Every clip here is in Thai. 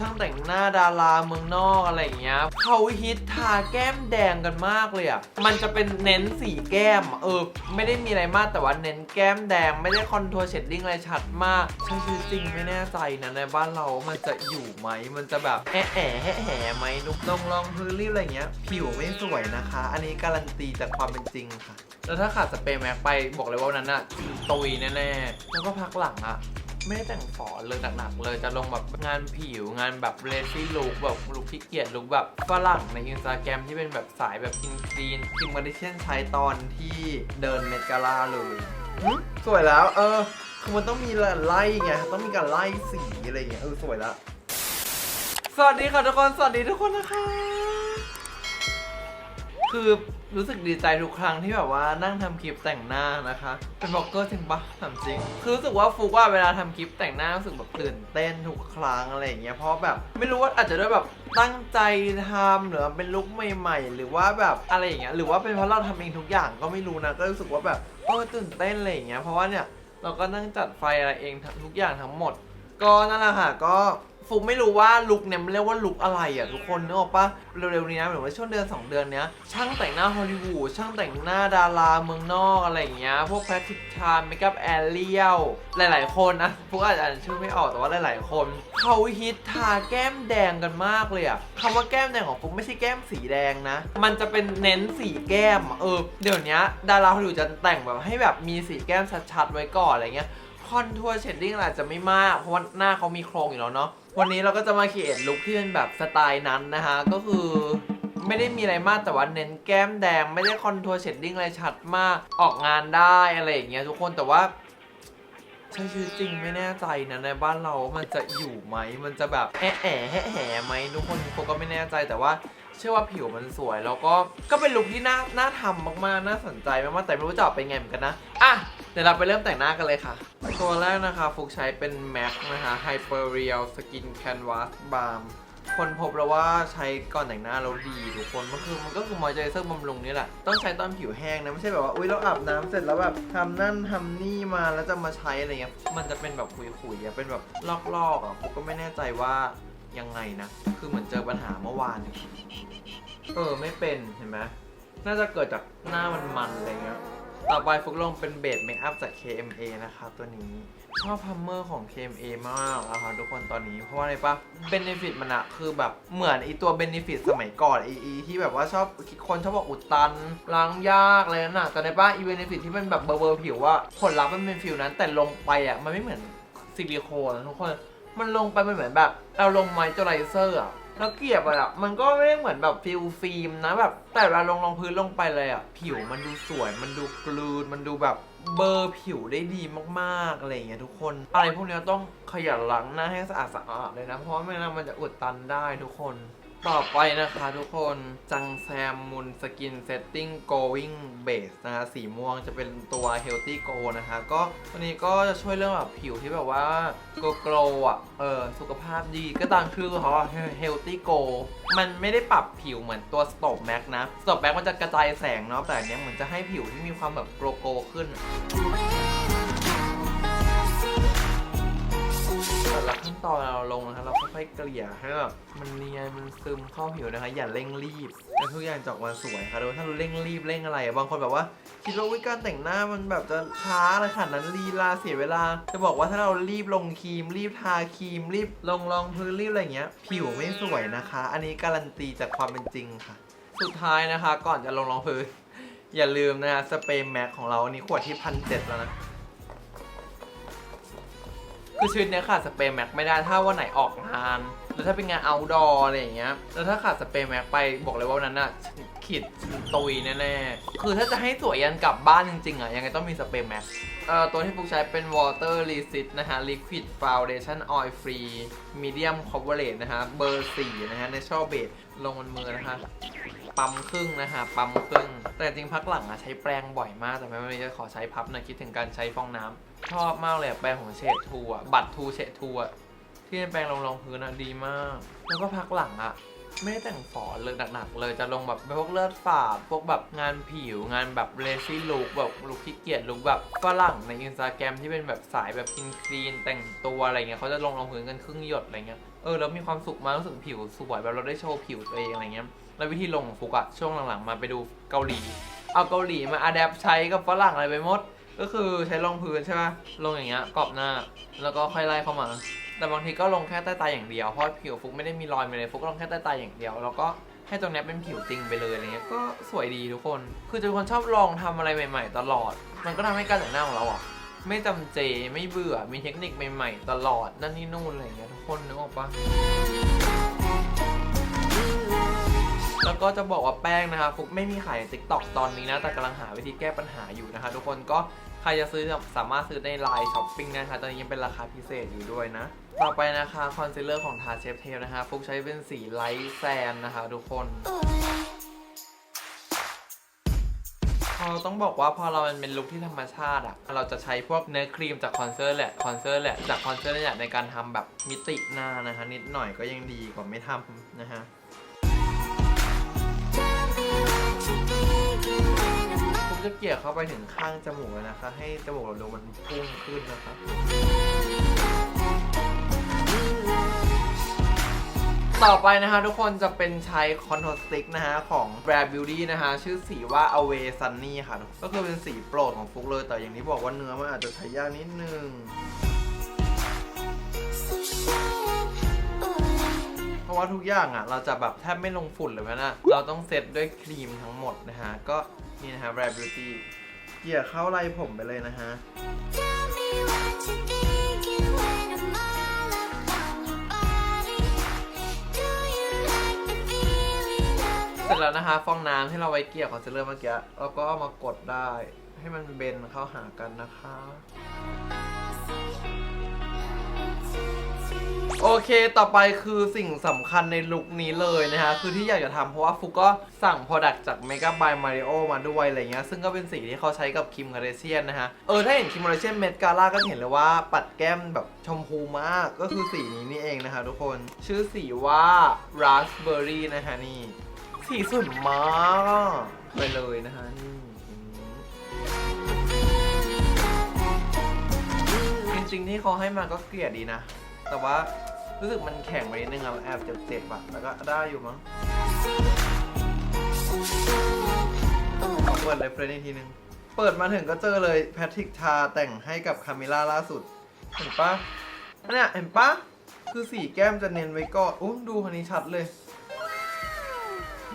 ช่างแต่งหน้าดาราเมืองนอกอะไรอย่างเงี้ยเขาฮิตทาแก้มแดงกันมากเลยอะมันจะเป็นเน้นสีแก้มเออไม่ได้มีอะไรมากแต่ว่าเน้นแก้มแดงไม่ได้คอนทัวร์เชดดิ้งอะไรชัดมากใช่ชื่อจริงไม่แน่ใจนะในบ้านเรามันจะอยู่ไหมมันจะแบบแอะแอะแอะแอะไหมนุกลองลองพื้นรีบอะไรเงี้ย ผิวไม่สวยนะคะ อันนี้การันตีจากความเป็นจริงค่ะ แล้วถ้าขาดสเปรย์แม็กไปบอกเลยว่าวันนั้นอะตุยแน่ๆแล้วก็พักหลังอะ ไม่ได้แต่งฝอเลยหนักๆเลยจะลงแบบงานผิวงานแบบเลซี่ลุคแบบลุคขี้เกียจลุคแบบฝรั่งในอินสตาแกรมที่เป็นแบบสายแบบกินคลีนคิมมาดิเชนใช้ตอนที่เดินเมดกาล่าเลยหึสวยแล้ว เออ คือมันต้องมีไล่ไงต้องมีการไล่สีอะไรอย่างเงี้ยเออสวยแล้วสวัสดีค่ะทุกคน สวัสดีทุกคนนะคะ คือรู้สึกดีใจทุกครั้งที่แบบว่านั่งทำคลิปแต่งหน้านะคะ เป็นบล็อกเกอร์จริงปะถามจริง คือรู้สึกว่าฟุกว่าเวลาทำคลิปแต่งหน้ารู้สึกแบบตื่นเต้นทุกครั้งอะไรอย่างเงี้ยเพราะแบบไม่รู้ว่าอาจจะด้วยแบบตั้งใจทำหรือเป็นลุคใหม่ ๆ หรือว่าแบบอะไรอย่างเงี้ยหรือว่าเป็นเพราะเราทำเองทุกอย่างก็ไม่รู้นะก็รู้สึกว่าแบบเออตื่นเต้นอะไรอย่างเงี้ยเพราะว่าเนี่ยเราก็นั่งจัดไฟอะไรเองทุกอย่างทั้งหมด ก็นั่นแหละค่ะก็ ฟุกไม่รู้ว่าลุคเนี่ยมันเรียกว่าลุคอะไรอะทุกคนนึกออกปะเร็วๆนี้นะหรือว่าช่วงเดือน 2 เดือนเนี้ยช่างแต่งหน้าฮอลลีวูดช่างแต่งหน้าดาราเมืองนอกอะไรอย่างเงี้ยพวกแพทริกชาร์เมคอัพแอลเรียลหลายๆ คนนะฟุกอาจจะอ่านชื่อไม่ออกแต่ว่าหลายๆ คนเขาฮิตทาแก้มแดงกันมากเลยอะคำว่าแก้มแดงของฟุกไม่ใช่แก้มสีแดงนะ มันจะเป็นเน้นสีแก้มเออเดี๋ยวนี้ดาราฮอลลีวูดจะแต่งแบบให้แบบมีสีแก้มชัดๆไว้ก่อนอะไรเงี้ย คอนทัวร์เชดดิ้งอาจจะไม่มาก เพราะว่าหน้าเขามีโครงอยู่แล้วเนาะวันนี้เราก็จะมาเขียนลุคที่เป็นแบบสไตล์นั้นนะคะก็คือไม่ได้มีอะไรมากแต่ว่าเน้นแก้มแดง ไม่ได้คอนทัวร์เชดดิ้งอะไรชัดมากออกงานได้อะไรอย่างเงี้ยทุกคนแต่ว่าใช่ชื่อจริงไม่แน่ใจนะในบ้านเรามันจะอยู่ไหมมันจะแบบแอะแอะแอะแอะไหมทุกคนผมก็ไม่แน่ใจแต่ว่าเชื่อว่าผิวมันสวย แล้วก็ก็เป็นลุคที่น่าน่าทำมากๆน่าสนใจมากๆแต่ไม่รู้จะออกเป็นไงเหมือนกันนะอะ เดี๋ยวเราไปเริ่มแต่งหน้ากันเลยค่ะ ตัวแรกนะคะฟุกใช้เป็น MAC นะคะ Hyper Real Skin Canvas Balm คนพบแล้วว่าใช้ก่อนแต่งหน้าแล้วดีทุกคนมันคือมันก็คือมอยเจอร์เซอร์บำรุงนี่แหละ ต้องใช้ตอนผิวแห้งนะ ไม่ใช่แบบว่า อุ้ยเราอาบน้ำเสร็จแล้วแบบทำนั่นทำนี่มาแล้วจะมาใช้อะไรเงี้ยมันจะเป็นแบบขุยๆอะเป็นแบบลอกๆอะผมก็ไม่แน่ใจว่ายังไงนะ คือเหมือนเจอปัญหาเมื่อวาน เออไม่เป็นเห็นไหมน่าจะเกิดจากหน้ามันมันๆอะไรเงี้ย ต่อไปฟุกลงเป็นเบสเมคอัพจาก KMA นะคะตัวนี้ชอบพัมเมอร์ของ KMA มากนะคะทุกคนตอนนี้เพราะว่าอะไรปะเบนฟิตมันอะคือแบบเหมือนไอตัวเบนฟิตสมัยก่อนไออีที่แบบว่าชอบคนชอบบอกอุดตันล้างยากอะไรนั่นอะแต่ในป้าอีเบนฟิตที่มันแบบเบอร์เบอร์ผิวว่าผลลัพธ์มันเป็นฟิลนั้นแต่ลงไปอะมันไม่เหมือนซิลิโคนทุกคนมันลงไปมันเหมือนแบบ เราลงไมเจอไรเซอร์อะ แล้วเกลียบอะอะมันก็ไม่ได้เหมือนแบบฟิลฟิล์มนะแบบ แต่เวลาลงรองพื้นลงไปเลยอะผิวมันดูสวย มันดูกลูนมันดูแบบเบอร์ผิวได้ดีมากๆอะไรอย่างเงี้ยทุกคน อะไรพวกเนี้ยต้องขยันล้างหน้าให้สะอาดสะอาดเลยนะ เพราะไม่งั้นมันจะอุดตันได้ทุกคน ต่อไปนะคะทุกคนจังแซมมุนสกินเซตติ้ง going base นะคะสีม่วงจะเป็นตัว healthy go นะคะ ก็ตัวนี้ก็จะช่วยเรื่องแบบผิวที่แบบว่า glow glow อะ เออ สุขภาพดีก็ตามชื่อเขาอะ healthy go มันไม่ได้ปรับผิวเหมือนตัว stop max นะ stop max มันจะกระจายแสงเนาะแต่อันเนี้ยเหมือนจะให้ผิวที่มีความแบบ glow glow ขึ้น แต่ละขั้นตอนเราลงนะคะเราค่อยๆเกลี่ยให้แบบมันเนียนมันซึมเข้าผิวนะคะ อย่าเร่งรีบแล้วทุกอย่างจอกมาสวยค่ะโดยถ้าเราเร่งรีบเร่งอะไรอะบางคนแบบว่าคิดว่าวิการแต่งหน้ามันแบบจะช้าอะไรขนาดนั้นลีลาเสียเวลา จะบอกว่าถ้าเรารีบลงครีม รีบทาครีม รีบลงรองพื้นรีบอะไรเงี้ย ผิวไม่สวยนะคะ อันนี้การันตีจากความเป็นจริงค่ะ สุดท้ายนะคะ ก่อนจะลงรองพื้นอย่าลืมนะคะสเปรย์แม็กของเราอันนี้ขวดที่พันเจ็ดแล้วนะ คือชีวิตเนี้ยขาดสเปรย์แม็กไม่ได้ถ้าวันไหนออกงาน หรือถ้าเป็นงานเอาดอร์อะไรอย่างเงี้ย แล้วถ้าขาดสเปรย์แม็กไปบอกเลยว่าวันนั้นอะขีดตุยแน่ๆ คือถ้าจะให้สวยยันกลับบ้านจริงๆอะยังไงต้องมีสเปรย์แม็กเอ่อตัวที่ฟุกใช้เป็น Water Resist นะฮะ Liquid Foundation Oil Free Medium Coverage นะฮะ เบอร์ 4 นะฮะ Natural Base ลงบนมือนะคะปั๊มครึ่งนะฮะ ปั๊มครึ่ง แต่จริงพักหลังอะใช้แปรงบ่อยมาก แต่ไม่วันนี้จะขอใช้พับหนะคิดถึงการใช้ฟองน้ำชอบมากเลยแปรงของเชดทูอะบัตรทูเชดทูอะ ที่เป็นแปรงรองรองพื้นอะดีมาก แล้วก็พักหลังอะไม่ได้แต่งฝอเลยหนักๆเลยจะลงแบบพวกเลือดฝาดพวกแบบงานผิวงานแบบเลซี่ลุคแบบลุคขี้เกียจลุคแบบฝรั่งในอินสตาแกรมที่เป็นแบบสายแบบกินคลีนแต่งตัวอะไรเงี้ยเขาจะลงรองพื้นกันครึ่งหยดอะไรเงี้ยเออแล้วมีความสุขมากรู้สึกผิวสวยแบบเราได้โชว์ผิวตัวเองอะไรเงี้ยแล้ววิธีลงของฟุกอะช่วงหลังๆ มาไปดูเกาหลี เอาเกาหลีมาอัดแอปใช้กับฝรั่งอะไรไปหมดก็คือใช้รองพื้นใช่ปะลงอย่างเงี้ยกรอบหน้า แล้วก็ค่อยไล่เข้ามา แต่บางทีก็ลงแค่ใต้ตาอย่างเดียว เพราะผิวฟุกไม่ได้มีรอยมาเลยฟุกลงแค่ใต้ตาอย่างเดียว แล้วก็ให้ตรงนี้เป็นผิวจริงไปเลยอะไรเงี้ย ก็สวยดีทุกคน คือจะเป็นคนชอบลองทำอะไรใหม่ ๆ ตลอด มันก็ทำให้การแต่งหน้าของเราอะไม่จำเจ ไม่เบื่อ มีเทคนิคใหม่ๆ ตลอด นั่นนี่นู่นอะไรเงี้ยทุกคนนึกออกปะแล้วก็จะบอกว่าแป้งนะคะฟุกไม่มีขายใน TikTok ตอนนี้นะ แต่กำลังหาวิธีแก้ปัญหาอยู่นะคะ ทุกคนก็ใครจะซื้อสามารถซื้อในไลน์ช้อปปิ้งนะคะ ตอนนี้ยังเป็นราคาพิเศษอยู่ด้วยนะ ต่อไปนะคะคอนซีลเลอร์ของทาเชฟเทลนะคะฟุกใช้เป็นสีไลท์แซนนะคะทุกคนพอต้องบอกว่าพอเรามันเป็นลุคที่ธรรมชาติอะเราจะใช้พวกเนื้อครีมจากคอนเซอร์แหละคอนเซอร์แหละจากคอนเซอร์แหละในการทำแบบมิติหน้านะคะนิดหน่อยก็ยังดีกว่าไม่ทำนะฮะผมจะเกลี่ยเข้าไปถึงข้างจมูกนะคะ ให้จมูกเราดูมันพุ่งขึ้นนะคะ ต่อไปนะคะทุกคนจะเป็นใช้คอนโทรสติกนะฮะของ Rare Beauty นะคะชื่อสีว่า Away Sunny ค่ะ ก็คือเป็นสีโปรดของฟุกเลย แต่อย่างที่บอกว่าเนื้อมันอาจจะใช้ยากนิดนึงเพราะว่าทุกอย่างอะเราจะแบบแทบไม่ลงฝุ่นเลยนะ เราต้องเซตด้วยครีมทั้งหมดนะฮะ ก็นี่นะฮะ Rare Beauty เกี่ยเข้าไรผมไปเลยนะฮะ แล้วนะคะ ฟองน้ำที่เราไว้เกลี่ยคอนซีลเลอร์เมื่อกี้เราก็เอามากดได้ ให้มันเบนเข้าหากันนะคะ โอเคต่อไปคือสิ่งสำคัญในลุคนี้เลยนะคะ คือที่อยากจะทำเพราะว่าฟุกก็สั่ง Product จาก Mega by Mario มาด้วยอะไรเงี้ย ซึ่งก็เป็นสีที่เขาใช้กับคิมคาเดเชียนนะฮะ เออ ถ้าเห็นคิมคาเดเชียนเมดกาล่าก็เห็นเลยว่าปัดแก้มแบบชมพูมาก ก็คือสีนี้นี่เองนะคะทุกคน ชื่อสีว่า Raspberry นะคะนี่ สีสวยมากไปเลยนะคะนี่จริงๆที่เขาให้มาก็เกลียดดีนะ แต่ว่ารู้สึกมันแข็งไปนิดนึงอะแอบเจ็บๆอะแล้วก็ได้อยู่มั้งขอเปิดเลยเฟรนอีกทีนึง เปิดมาถึงก็เจอเลยแพทริกทาแต่งให้กับคามิล่าล่าสุด เห็นปะเนี่ยเห็นปะคือสีแก้มจะเน้นไว้ก่อนอู้ดูคนนี้ชัดเลย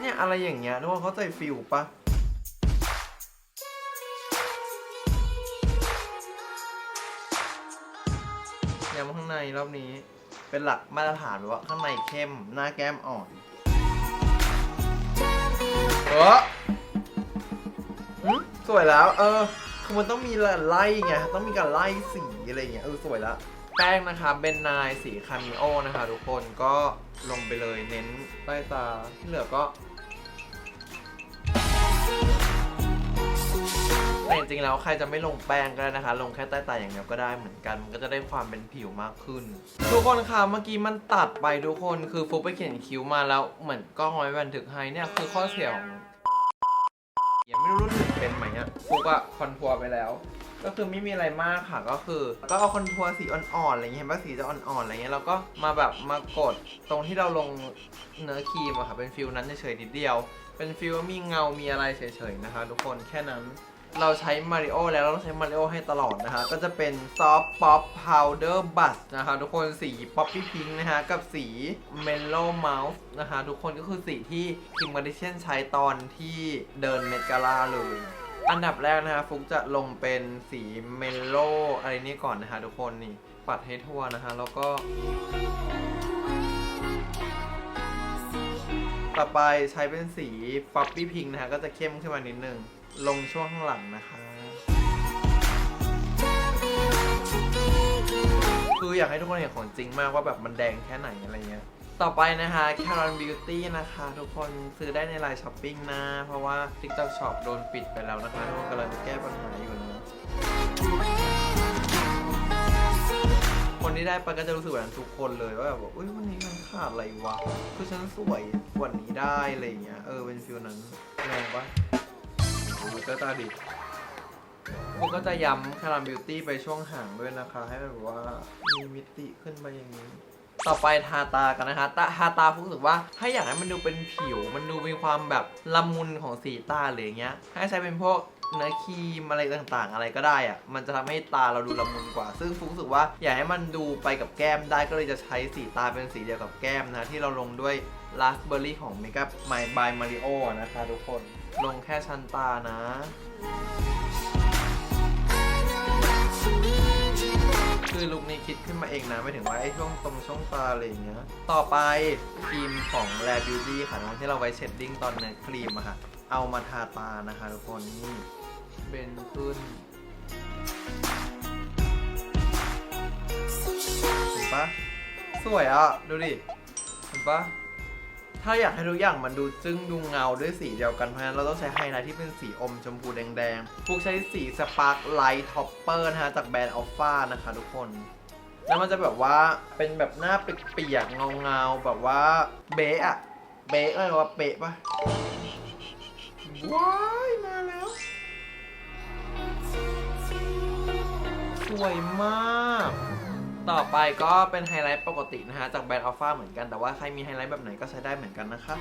เนี่ยอะไรอย่างเงี้ยทุกคนเขาใจฟิลปะย้ำข้างในรอบนี้เป็นหลักมาตรฐานแบบว่าข้างในเข้มหน้าแก้มอ่อนเออสวยแล้ว เออ คือมันต้องมีไล่ไง ต้องมีการไล่สีอะไรเงี้ย เออ สวยแล้ว แป้งนะคะเบนนายสีคามิโอนะคะ ทุกคนก็ลงไปเลยเน้นใต้ตาที่เหลือก็แต่จริงๆแล้วใครจะไม่ลงแป้งก็ได้นะคะ ลงแค่ใต้ตาอย่างเดียวก็ได้เหมือนกัน มันก็จะได้ความเป็นผิวมากขึ้น ทุกคนคะเมื่อกี้มันตัดไปทุกคนคือฟุกไปเขียนคิ้วมาแล้วเหมือนกล้องไว้บันทึกให้เนี่ยคือข้อเสียของยังไม่รู้รุ่นอื่นเป็นไหมเนี่ยฟุกอะคอนทัวร์ไปแล้ว ก็คือไม่มีอะไรมากค่ะก็คือ ก็เอาคอนทัวร์สีอ่อนๆอะไรเงี้ยเห็นปะสีจะอ่อนๆอะไรเงี้ยแล้วก็มาแบบมากดตรงที่เราลงเนื้อครีมอะค่ะเป็นฟิลนั้นเฉยๆนิดเดียว เป็นฟิลว่ามีเงามีอะไรเฉยๆนะคะ ทุกคนแค่นั้นเราใช้มาริโอแล้วเราต้องใช้มาริโอให้ตลอดนะคะ ก็จะเป็นซอฟต์ป๊อปพาวเดอร์บัสนะคะ ทุกคนสีป๊อปปี้พิงนะคะ กับสีเมลโล่เมาส์นะคะ ทุกคนก็คือสีที่คิมการิเชนใช้ตอนที่เดินเมกาลาเลย อันดับแรกนะคะฟุกจะลงเป็นสีเมลโลอะไรนี่ก่อนนะคะทุกคนนี่ปัดให้ทั่วนะคะแล้วก็ ต่อไปใช้เป็นสีป๊อปปี้พิงนะคะก็จะเข้มขึ้นมานิดนึง ลงช่วงข้างหลังนะคะคืออยากให้ทุกคนเห็นของจริงมากว่าแบบมันแดงแค่ไหนอะไรเงี้ย ต่อไปนะคะ Caron Beauty นะคะ ทุกคนซื้อได้ในไลน์ช้อปปิ้งนะ เพราะว่า TikTok Shop โดนปิดไปแล้วนะคะทุกคนกำลังจะแก้ปัญหาอยู่นะ คนที่ได้ไปก็จะรู้สึกแบบนั้นทุกคนเลยว่าแบบว่าอุ้ยวันนี้มันขาดอะไรวะ คือฉันสวยกว่านี้ได้อะไรอย่างเงี้ย เออเป็นฟิลนั้นแรงปะดูก็ตาดิผมก็จะย้ำคาราบิวตี้ไปช่วงห่างด้วยนะคะ ให้แบบว่ามีมิติขึ้นไปอย่างนี้ ต่อไปทาตากันนะคะตาทาตาฟุกรู้สึกว่าถ้าอยากให้มันดูเป็นผิว มันดูมีความแบบละมุนของสีตาหรืออย่างเงี้ย ให้ใช้เป็นพวกเนื้อครีมอะไรต่างๆ อะไรก็ได้อะมันจะทำให้ตาเราดูละมุนกว่า ซึ่งฟุกรู้สึกว่าอยากให้มันดูไปกับแก้มได้ก็เลยจะใช้สีตาเป็นสีเดียวกับแก้มนะ ที่เราลงด้วยราสเบอร์รี่ของ Makeup My by Mario นะคะทุกคน ลงแค่ชั้นตานะ คือลุคนี้คิดขึ้นมาเองนะไม่ถึงว่าไอ้ช่วงตรงช่วงตาอะไรอย่างเงี้ย ต่อไปครีมของ lab Beauty ค่ะน้องที่เราไว้เชดดิ้งตอนในครีมอะค่ะ เอามาทาตานะคะทุกคนนี่เป็นขึ้นเห็นปะสวยอะ ดูดิ เห็นปะ ถ้าอยากให้ทุกอย่างมันดูจึ้งดูเงาด้วยสีเดียวกัน เพราะฉะนั้นเราต้องใช้ไฮไลท์ที่เป็นสีอมชมพูแดงๆพวกใช้สีสปาร์คไลท์ท็อปเปอร์นะฮะจากแบรนด์อัลฟานะคะทุกคน แล้วมันจะแบบว่าเป็นแบบหน้าเปียกๆเงาๆแบบว่าเบะอะเบะอะไรวะเป๊ะปะว้ายมาแล้วสวยมาก ต่อไปก็เป็นไฮไลท์ปกตินะฮะ จากแบรนด์อัลฟาเหมือนกันแต่ว่าใครมีไฮไลท์แบบไหนก็ใช้ได้เหมือนกันนะคะ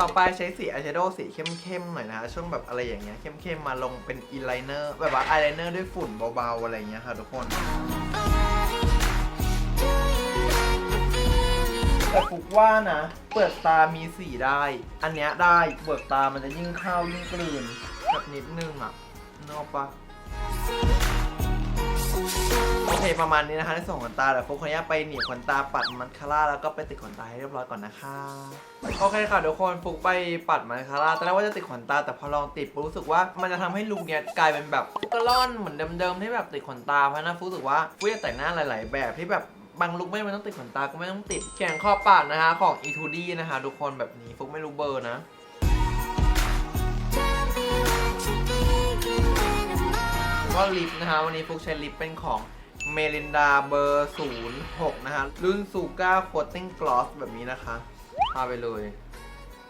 ต่อไปใช้สีอายแชโดว์สีเข้มๆหน่อยนะฮะ ช่วงแบบอะไรอย่างเงี้ยเข้มๆมาลงเป็นอีไลเนอร์แบบว่าอายไลเนอร์ด้วยฝุ่นเบาๆ อะไรอย่างเงี้ยค่ะทุกคนแต่ฟุกว่านะ เปลือกตามีสีได้ อันเนี้ยได้เปลือกตามันจะยิ่งเข้ายิ่งกลืนแบบนิดนึงอะ นกออกปะโอเคประมาณนี้นะคะในส่วนขนตาเดี๋ยวฟุกขออนุญาตไปหนีบขนตาปัดมันคาร่าแล้วก็ไปติดขนตาให้เรียบร้อยก่อนนะคะโอเคค่ะทุกคนฟุกไปปัดมันคาร่าตอนแรกว่าจะติดขนตาแต่พอลองติดปุ๊บรู้สึกว่ามันจะทำให้ลุคเนี้ยกลายเป็นแบบกกะล่อนเหมือนเดิมๆที่แบบติดขนตาเพราะฉะนั้นฟุกรู้สึกว่าฟุกอยากแต่งหน้าหลาย ๆ แบบที่แบบบางลุกไม่จำเป็นต้องติดขนตาก็ไม่ต้องติดแขนขอบปากนะคะ ของ e 2 d นะคะ ทุกคนแบบนี้ฟุกไม่รู้เบอร์นะ ก็ลิปนะคะวันนี้ฟุกใช้ลิปเป็นของเมลินดาเบอร์ 06 นะคะรุ่นซูก้าโคตติ้งกลอสแบบนี้นะคะทาไปเลย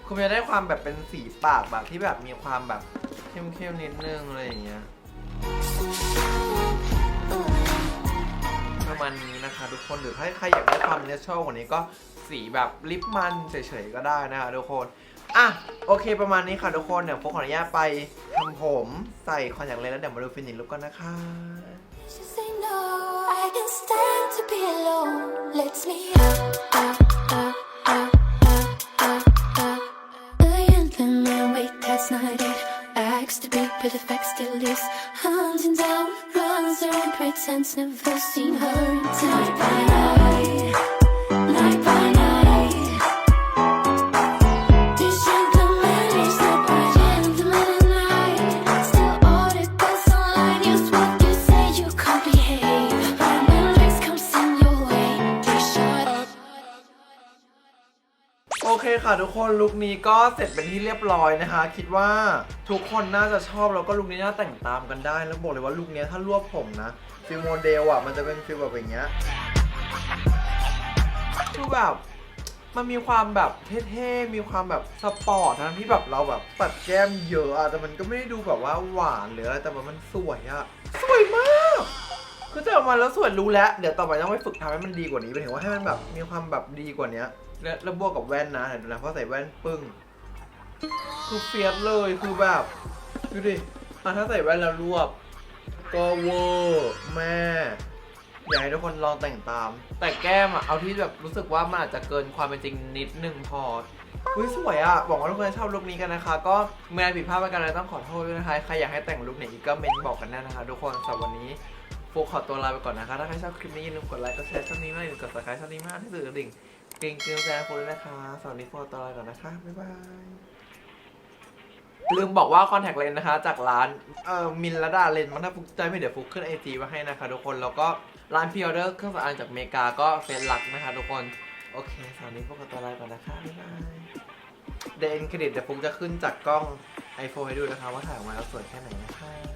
คุณจะได้ความแบบเป็นสีปากแบบที่แบบมีความแบบเข้มๆนิดนึงอะไรอย่างเงี้ยประมาณนี้นะคะ ทุกคนหรือถ้าใครอยากได้ความเนเชอรัลกว่านี้ก็สีแบบลิปมันเฉยๆก็ได้นะคะทุกคน อะโอเคประมาณนี้ค่ะทุกคนเดี๋ยวผมขออนุญาตไปทำผมใส่คอนแทคเลนส์แล้วเดี๋ยวมาดูฟินิชลุกกันนะคะ Just say no. I can stand to be alone. Lets me up, up, up, up, up, up, up. The anthem and wait, that's not it. Acts to be, but the fact still is. Hunting down, runs around, pretends never seen her until night ค่ะทุกคนลุคนี้ก็เสร็จเป็นที่เรียบร้อยนะคะ คิดว่าทุกคนน่าจะชอบแล้วก็ลุคนี้น่าแต่งตามกันได้ แล้วบอกเลยว่าลุคนี้ถ้ารวบผมนะฟิลโมเดลอะมันจะเป็นฟิลแบบอย่างเงี้ยคือแบบมันมีความแบบเท่ๆ มีความแบบสปอร์ตทั้งที่แบบเราแบบปัดแก้มเยอะอะแต่มันก็ไม่ได้ดูแบบว่าหวานหรืออะไรแต่ว่ามันสวยอะสวยมากคือจะออกมาแล้วสวยรู้แล้ว เดี๋ยวต่อไปต้องไปฝึกทำให้มันดีกว่านี้ไปถึงว่าให้มันแบบมีความแบบดีกว่านี้ และแล้วบวกกับแว่นนะเห็นไหมเพราะใส่แว่นปึ้ง คือเฟียสเลยคือแบบดูดิอะถ้าใส่แว่นแล้วรวบ ก็เวอร์แม่อยากให้ทุกคนลองแต่งตาม แต่แก้มอะเอาที่แบบรู้สึกว่ามันอาจจะเกินความเป็นจริงนิดนึงพออุ้ยสวยอะบอกว่าทุกคนชอบลุคนี้กันนะคะ ก็เมื่อผิดพลาดประการใดต้องขอโทษด้วยนะคะใครอยากให้แต่งลุคไหนอีกก็เมนบอกกันได้นะคะ ทุกคนสำหรับวันนี้โฟกขอตัวลาไปก่อนนะคะ ถ้าใครชอบคลิปนี้อย่าลืมกดไลค์กดแชร์ช่องนี้มากอย่าลืมกด subscribe ช่องนี้มากที่สุดกระดิ่ง เกรงเกรงใจฟุกด้วยนะคะสำหรับวันนี้ฟุกขอตัวลาไปก่อนนะคะ บ๊ายบาย ลืมบอกว่าคอนแทคเลนส์นะคะ จากร้านเอ่อมินลดาเลนส์มันถ้าฟุกใจไม่เดี๋ยวฟุกขึ้นไอจีมาให้นะคะ ทุกคน แล้วก็ร้านพิออเดอร์เครื่องสำอางจากอเมริกาก็เฟซลักนะคะ ทุกคน โอเคสำหรับวันนี้พวกเราตัวลาไปก่อนนะคะ บ๊ายบายเดนเครดิตเดี๋ยวฟุกจะขึ้นจากกล้อง iPhone ให้ดูนะคะ ว่าถ่ายออกมาแล้วสวยแค่ไหนนะคะ